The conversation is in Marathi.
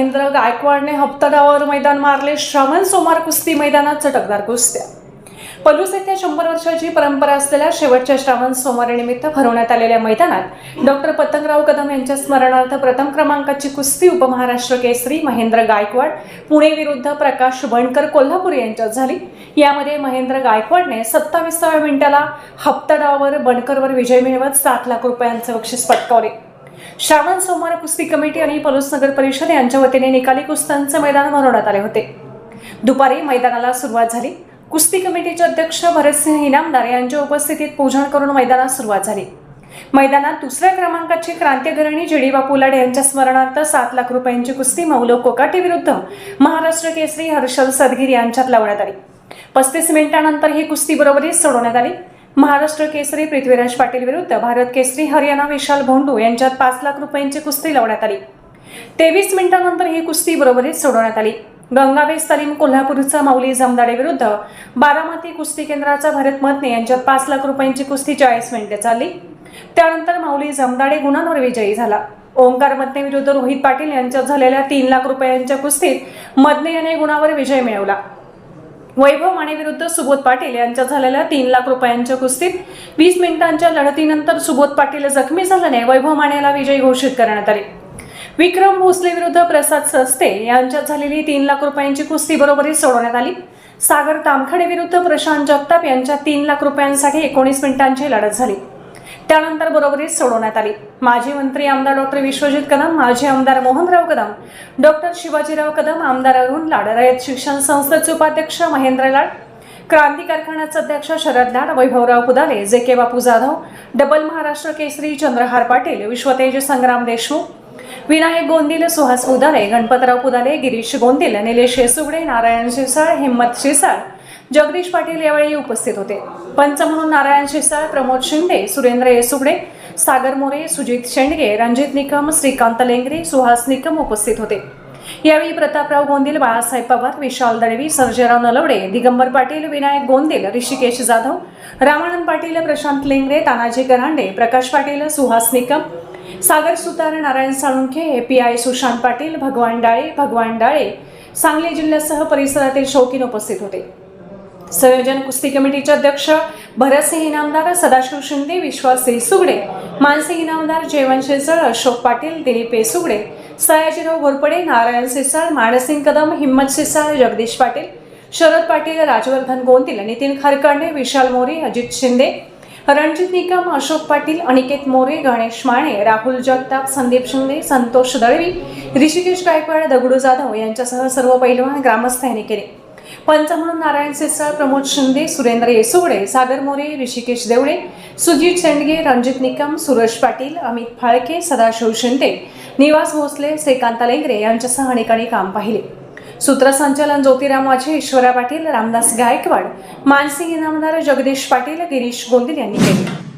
महेंद्र गायकवाडने हप्तादावर मैदान मारले. श्रावण सोमवार कुस्ती मैदानात चटकदार कुस्त्या. पलूस येथे शंभर वर्षाची परंपरा असलेल्या शेवटच्या श्रावण सोमवारीनिमित्त भरवण्यात आलेल्या मैदानात डॉक्टर पतंगराव कदम यांच्या स्मरणार्थ प्रथम क्रमांकाची कुस्ती उपमहाराष्ट्र केसरी महेंद्र गायकवाड पुणे विरुद्ध प्रकाश बणकर कोल्हापूर यांच्यात झाली. यामध्ये महेंद्र गायकवाडने सत्तावीसाव्या मिनिटाला हप्ताडावावर बणकरवर विजय मिळवत सात लाख रुपयांचे बक्षीस पटकावले. श्रावण सोमवार कुस्ती कमिटी आणि पलूस नगर परिषद यांच्या वतीने निकाली कुस्त्यांचे मैदान भरवण्यात आले होते. दुपारी मैदानाला सुरुवात झाली. कुस्ती कमिटीचे अध्यक्ष भरतसिंह इनामदार यांच्या उपस्थितीत पूजन करून मैदानात सुरुवात झाली. मैदानात दुसऱ्या क्रमांकाची क्रांतिघरणी जेडी बापू लाड यांच्या स्मरणार्थ सात लाख रुपयांची कुस्ती मौलो कोकाटे विरुद्ध महाराष्ट्र केसरी हर्षल सदगीर यांच्यात लावण्यात आली. पस्तीस मिनिटांनंतर ही कुस्ती बरोबरीच सोडवण्यात आली. महाराष्ट्र केसरी पृथ्वीराज पाटील विरुद्ध भारत केसरी हरियाणा विशाल भोंडू यांच्यात पाच लाख रुपयांची कुस्ती लावण्यात आली. तेवीस मिनिटांनंतर ही कुस्ती बरोबरीत सोडवण्यात आली. गंगावेस तालीम कोल्हापूरचा माऊली जमदाडे विरुद्ध बारामती कुस्ती केंद्राचा भरत मतने यांच्यात पाच लाख रुपयांची कुस्ती चाळीस मिनिटे चालली. त्यानंतर माऊली जमदाडे गुणांवर विजयी झाला. ओंकार मदने विरुद्ध रोहित पाटील यांच्यात झालेल्या तीन लाख रुपयांच्या कुस्तीत मदने याने गुणावर विजय मिळवला. वैभव माने विरुद्ध सुबोध पाटील यांच्यात झालेल्या तीन लाख रुपयांच्या कुस्तीत वीस मिनिटांच्या लढतीनंतर सुबोध पाटील जखमी झाल्याने वैभव मानेला विजयी घोषित करण्यात आले. विक्रम भोसले विरुद्ध प्रसाद सस्ते यांच्यात झालेली तीन लाख रुपयांची कुस्ती बरोबरीत सोडवण्यात आली. सागर तामखडे विरुद्ध प्रशांत जगताप यांच्या तीन लाख रुपयांसाठी एकोणीस मिनिटांची लढत झाली. त्यानंतर बरोबरीच सोडवण्यात आली. माजी मंत्री आमदार डॉक्टर विश्वजित कदम माजी आमदार मोहनराव कदम डॉक्टर शिवाजीराव कदम आमदार अरुण लाड रयत शिक्षण संस्थेचे उपाध्यक्ष महेंद्र लाड क्रांती कारखान्याचे अध्यक्ष Sharad Lad Vaibhavrao Kudale J K Bapu Jadhav double Maharashtra Kesari Chandrahar Patil Vishwatej Sangram Deshmukh Vinayak Gondil Suhas Udale Ganpatrao Kudale Girish Gondil Nilesh Yesugade Narayan Shirsal Himmat Shirsal Jagdish Patil यावेळी उपस्थित होते. पंच म्हणून नारायण शिसाळ प्रमोद शिंदे सुरेंद्र येसुगडे सागर मोरे सुजित शेंडगे रणजित निकम श्रीकांत लेंगरे सुहास निकम उपस्थित होते. यावेळी प्रतापराव गोंदिल बाळासाहेब पवार विशाल दळवी सर्जेराव नलवडे दिगंबर पाटील विनायक गोंदिल ऋषिकेश जाधव रामानंद पाटील प्रशांत लेंगरे तानाजी गरांडे प्रकाश पाटील सुहास निकम सागर सुतार नारायण साळुंखे एपीआय सुशांत पाटील भगवान डाळे भगवान डाळे सांगली जिल्ह्यासह परिसरातील शौकीन उपस्थित होते. संयोजन कुस्ती कमिटीचे अध्यक्ष भरतसिंह इनामदार सदाशिव शिंदे विश्वास सुगडे मानसिंह इनामदार जयवंत शिरसळ अशोक पाटील दिलीप सुगडे सयाजीराव घोरपडे नारायण सिरसाळ माणसिंग कदम हिम्मत सिरसाळ जगदीश पाटील शरद पाटील राजवर्धन गोंदिल नितीन खरकर्णे विशाल मोरे अजित शिंदे रणजित निकम अशोक पाटील अनिकेत मोरे गणेश माने राहुल जगताप संदीप शिंदे संतोष दळवी ऋषिकेश गायकवाड दगडू जाधव यांच्यासह सर्व पैलवान ग्रामस्थ यांनी केले. पंच म्हणून नारायण सिसळ प्रमोद शिंदे सुरेंद्र येसुगडे सागर मोरे ऋषिकेश देवडे सुजित शेंडगे रणजित निकम सुरेश पाटील अमित फाळके सदाशिव शिंदे निवास भोसले श्रीकांत लेंगरे यांच्यासह अनेकांनी काम पाहिले. सूत्रसंचालन ज्योतिराम वाझे ईश्वरा पाटील रामदास गायकवाड मानसिंग इनामदार जगदीश पाटील गिरीश गोंदिल यांनी केले.